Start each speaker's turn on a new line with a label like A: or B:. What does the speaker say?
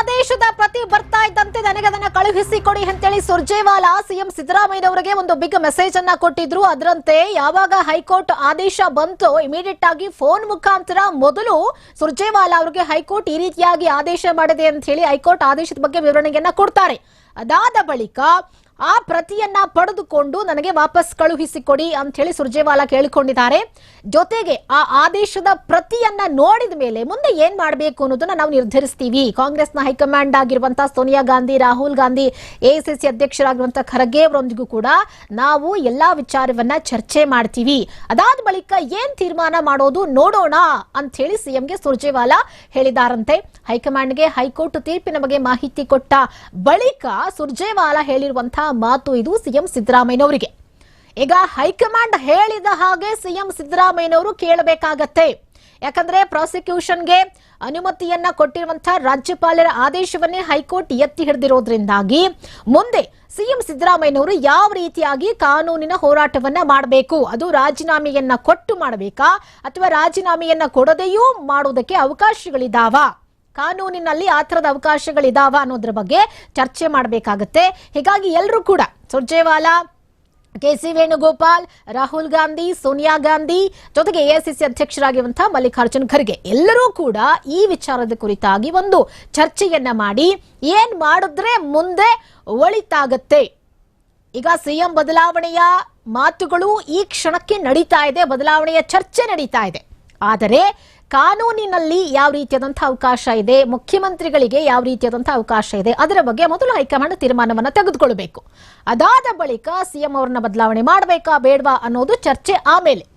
A: ಆದೇಶದ ಪ್ರತಿ ಬರ್ತಾ ಇದ್ದಂತೆ ನನಗೆ ಅದನ್ನ ಕಳುಹಿಸಿ ಕೊಡಿ ಅಂತೇಳಿ ಸುರ್ಜೇವಾಲಾ ಸಿಎಂ ಸಿದ್ದರಾಮಯ್ಯನವರಿಗೆ ಒಂದು ಬಿಗ್ ಮೆಸೇಜ್ ಅನ್ನ ಕೊಟ್ಟಿದ್ರು. ಅದರಂತೆ ಯಾವಾಗ ಹೈಕೋರ್ಟ್ ಆದೇಶ ಬಂತು ಇಮಿಡಿಯೇಟ್ ಆಗಿ ಫೋನ್ ಮುಖಾಂತರ ಮೊದಲು ಸುರ್ಜೇವಾಲಾ ಅವರಿಗೆ ಹೈಕೋರ್ಟ್ ಈ ರೀತಿಯಾಗಿ ಆದೇಶ ಮಾಡಿದೆ ಅಂತ ಹೇಳಿ ಹೈಕೋರ್ಟ್ ಆದೇಶದ ಬಗ್ಗೆ ವಿವರಣೆಯನ್ನ ಕೊಡ್ತಾರೆ. ಅದಾದ ಬಳಿಕ ಆ ಪ್ರತಿಯನ್ನ ಪಡೆದುಕೊಂಡು ನನಗೆ ವಾಪಸ್ ಕಳುಹಿಸಿಕೊಡಿ ಅಂತ ಹೇಳಿ ಸುರ್ಜೇವಾಲಾ ಕೇಳಿಕೊಂಡಿದ್ದಾರೆ. ಜೊತೆಗೆ ಆ ಆದೇಶದ ಪ್ರತಿಯನ್ನ ನೋಡಿದ ಮೇಲೆ ಮುಂದೆ ಏನ್ ಮಾಡಬೇಕು ಅನ್ನೋದನ್ನ ನಾವು ನಿರ್ಧರಿಸ್ತೀವಿ. ಕಾಂಗ್ರೆಸ್ನ ಹೈಕಮಾಂಡ್ ಆಗಿರುವಂತಹ ಸೋನಿಯಾ ಗಾಂಧಿ, ರಾಹುಲ್ ಗಾಂಧಿ ಎಐಸಿಸಿ ಅಧ್ಯಕ್ಷರಾಗಿರುವಂತಹ ಖರ್ಗೆ ಅವರೊಂದಿಗೂ ಕೂಡ ನಾವು ಎಲ್ಲಾ ವಿಚಾರವನ್ನ ಚರ್ಚೆ ಮಾಡ್ತೀವಿ. ಅದಾದ ಬಳಿಕ ಏನ್ ತೀರ್ಮಾನ ಮಾಡೋದು ನೋಡೋಣ ಅಂತ ಹೇಳಿ ಸಿಎಂಗೆ ಸುರ್ಜೇವಾಲಾ ಹೇಳಿದಾರಂತೆ. ಹೈಕಮಾಂಡ್ಗೆ ಹೈಕೋರ್ಟ್ ತೀರ್ಪಿನ ಬಗ್ಗೆ ಮಾಹಿತಿ ಕೊಟ್ಟ ಬಳಿಕ ಸುರ್ಜೇವಾಲಾ ಹೇಳಿರುವಂತಹ ಮಾತು ಇದು ಸಿಎಂ ಸಿದ್ದರಾಮಯ್ಯನವರಿಗೆ. ಈಗ ಹೈಕಮಾಂಡ್ ಹೇಳಿದ ಹಾಗೆ ಸಿಎಂ ಸಿದ್ದರಾಮಯ್ಯನವರು ಕೇಳಬೇಕಾಗತ್ತೆ. ಯಾಕಂದ್ರೆ ಪ್ರಾಸಿಕ್ಯೂಷನ್ಗೆ ಅನುಮತಿಯನ್ನ ಕೊಟ್ಟಿರುವಂತಹ ರಾಜ್ಯಪಾಲರ ಆದೇಶವನ್ನೇ ಹೈಕೋರ್ಟ್ ಎತ್ತಿ ಹಿಡಿದಿರೋದ್ರಿಂದಾಗಿ ಮುಂದೆ ಸಿಎಂ ಸಿದ್ದರಾಮಯ್ಯನವರು ಯಾವ ರೀತಿಯಾಗಿ ಕಾನೂನಿನ ಹೋರಾಟವನ್ನ ಮಾಡಬೇಕು? ಅದು ರಾಜೀನಾಮೆಯನ್ನ ಕೊಟ್ಟು ಮಾಡಬೇಕಾ? ಅಥವಾ ರಾಜೀನಾಮೆಯನ್ನ ಕೊಡದೆಯೂ ಮಾಡೋದಕ್ಕೆ ಅವಕಾಶಗಳಿದಾವ? ಕಾನೂನಿನಲ್ಲಿ ಆ ಥರದ ಅವಕಾಶಗಳಿದಾವ ಅನ್ನೋದ್ರ ಬಗ್ಗೆ ಚರ್ಚೆ ಮಾಡಬೇಕಾಗತ್ತೆ. ಹೀಗಾಗಿ ಎಲ್ಲರೂ ಕೂಡ ಸುರ್ಜೇವಾಲಾ, ಕೆ ಸಿ ವೇಣುಗೋಪಾಲ್, ರಾಹುಲ್ ಗಾಂಧಿ, ಸೋನಿಯಾ ಗಾಂಧಿ ಜೊತೆಗೆ ಎಐಸಿಸಿ ಅಧ್ಯಕ್ಷರಾಗಿರುವಂತಹ ಮಲ್ಲಿಕಾರ್ಜುನ್ ಖರ್ಗೆ ಎಲ್ಲರೂ ಕೂಡ ಈ ವಿಚಾರದ ಕುರಿತಾಗಿ ಒಂದು ಚರ್ಚೆಯನ್ನ ಮಾಡಿ ಏನ್ ಮಾಡಿದ್ರೆ ಮುಂದೆ ಒಳಿತಾಗತ್ತೆ. ಈಗ ಸಿಎಂ ಬದಲಾವಣೆಯ ಮಾತುಗಳು ಈ ಕ್ಷಣಕ್ಕೆ ನಡೀತಾ ಇದೆ, ಬದಲಾವಣೆಯ ಚರ್ಚೆ ನಡೀತಾ ಇದೆ. ಆದರೆ ಕಾನೂನಿನಲ್ಲಿ ಯಾವ ರೀತಿಯಾದಂಥ ಅವಕಾಶ ಇದೆ, ಮುಖ್ಯಮಂತ್ರಿಗಳಿಗೆ ಯಾವ ರೀತಿಯಾದಂಥ ಅವಕಾಶ ಇದೆ, ಅದರ ಬಗ್ಗೆ ಮೊದಲು ಹೈಕಮಾಂಡ್ ತೀರ್ಮಾನವನ್ನು ತೆಗೆದುಕೊಳ್ಬೇಕು ಅದಾದ ಬಳಿಕ ಸಿಎಂ ಅವರನ್ನ ಬದಲಾವಣೆ ಮಾಡಬೇಕಾ ಬೇಡವಾ ಅನ್ನೋದು ಚರ್ಚೆ ಆಮೇಲೆ.